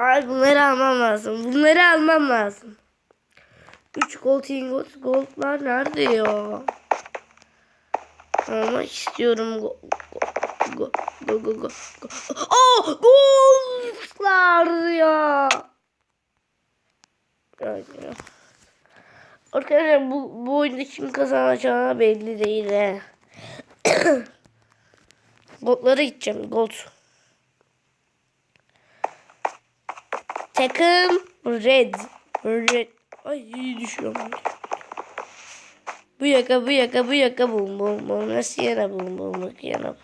Ay bunları almam lazım. Bunları almam lazım. 3 gold ingot goldlar nerede ya? Almak istiyorum. Go, go, go, go, go. Oh, goldlar ya. Arkadaşlar bu, bu oyunda kim kazanacağı belli değil he. Goldlara gideceğim. Gold. Takım red. Red. Ay düşüyorum. Bu yaka bu yaka bu yaka bum bum bum. Nasıl yana bum bum bum yana bum.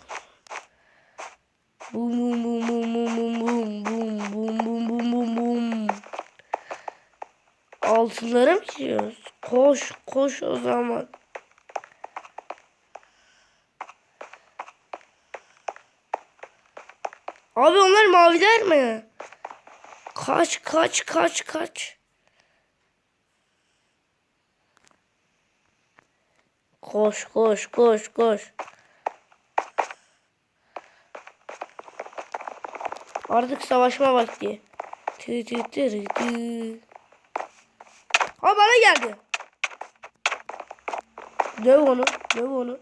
Bum bum bum bum bum bum bum bum bum bum bum mı gidiyoruz? Koş koş o zaman. Abi onlar maviler mi? Kaç kaç kaç kaç. Koş koş koş koş. Artık savaşma vakti. Tı tı tı tı. Ha bana geldi. Döv onu. Döv onu.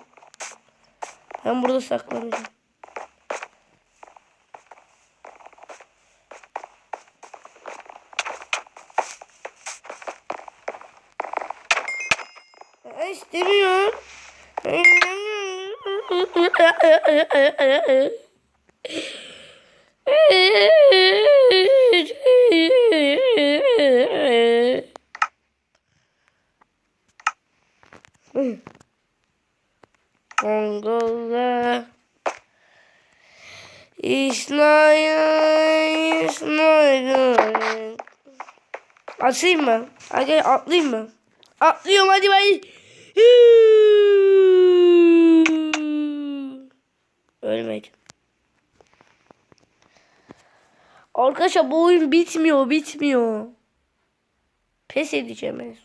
Ben burada saklanacağım. İstemiyorum. Mongolia. İsmail, İsmail. Atayım mı? Hadi atlayayım mı? Atlıyorum hadi bay. Ölmedim. Arkadaşlar bu oyun bitmiyor, bitmiyor. Pes edeceğim en son.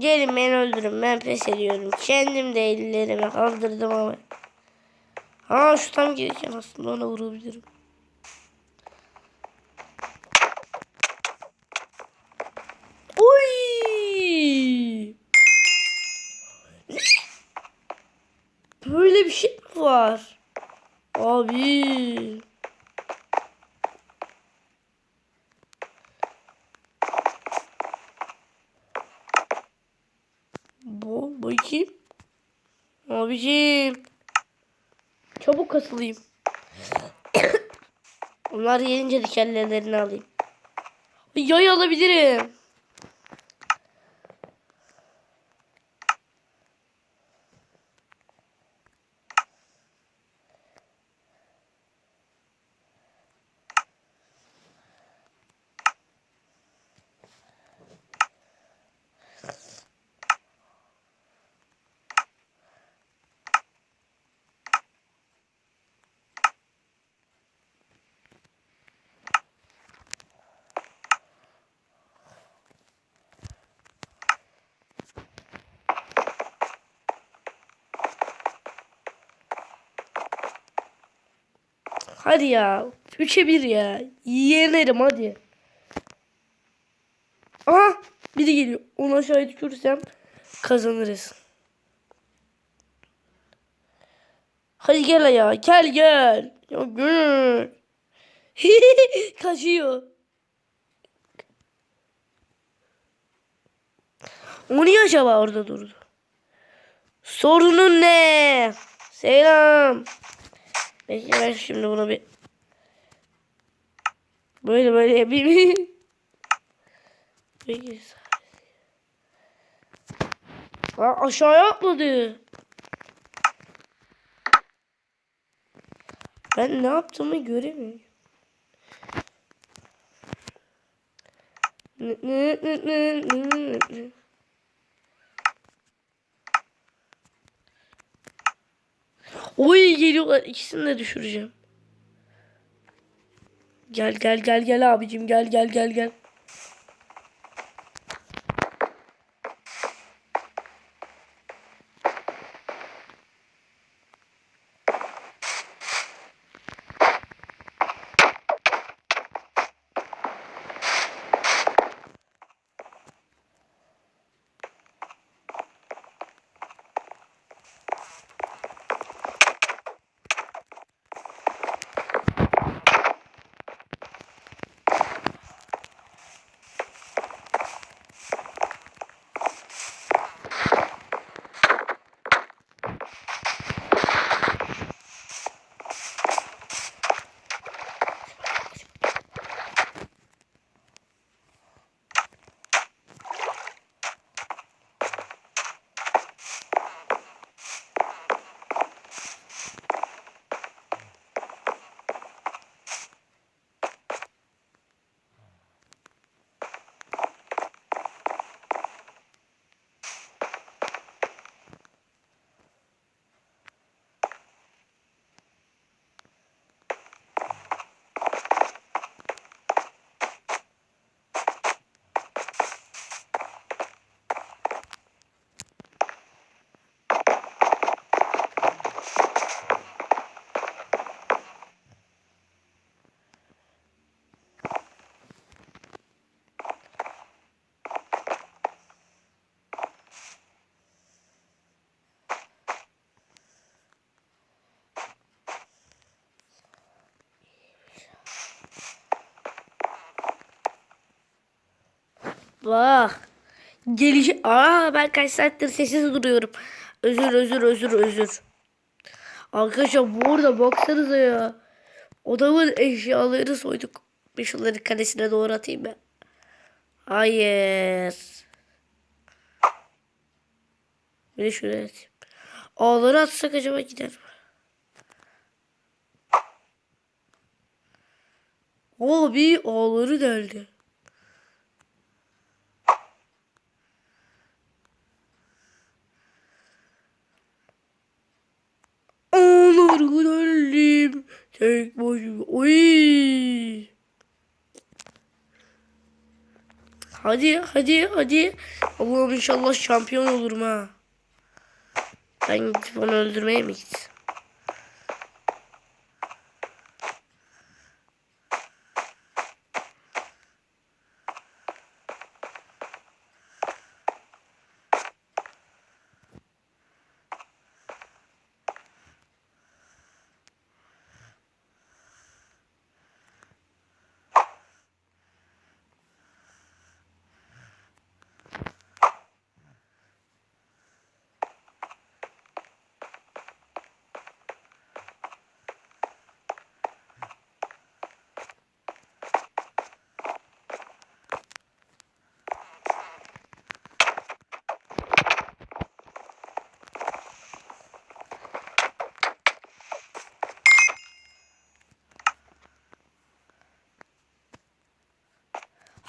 Gelin beni öldürün. Ben pes ediyorum. Kendim de ellerime kaldırdım ama. Ha şu tam gelirken aslında ona vurabilirim. Böyle bir şey mi var? Abi. Bu bakayım. Abiciğim. Çabuk kasılayım. Onlar gelince dikenlerini alayım. Yay alabilirim. Hadi ya. 3'e 1 ya. Yenerim hadi. Aha biri geliyor. Onu aşağıya düşürürsem kazanırız. Hadi gel ya. Gel gel. Ya gel. Kaçıyor. O niye acaba orada durdu? Sorunun ne? Selam. Peki ben şimdi bunu bir böyle böyle yapayım. Peki. Aa, aşağıya atladı. Ben ne yaptığımı göremiyorum. Ne, ne, ne, ne, ne, ne. Oy geliyorlar. İkisini de düşüreceğim. Gel gel gel gel abicim gel gel gel gel. Bak. Geliş. Aa ben kaç saattir sessiz duruyorum. Özür özür özür özür. Arkadaşlar bu arada baksanıza ya. Odamın eşyalarını soyduk. Bir şunları kalesine doğru atayım ben. Hayır. Bir de şuraya atayım. Ağları atsak acaba gider mi? Abi ağları deldi. Ağları Tek başıma. Oy. Hadi hadi hadi. Allah'ım inşallah şampiyon olurum ha. Ben gidip onu öldürmeye mi gittim?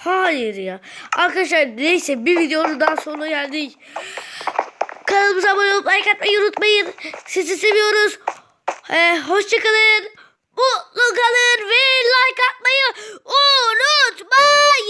Hayır ya. Arkadaşlar neyse bir videonun daha sonuna geldik. Kanalımıza abone olup like atmayı unutmayın. Sizi seviyoruz. Ee, hoşçakalın. Mutlu kalın ve like atmayı unutmayın.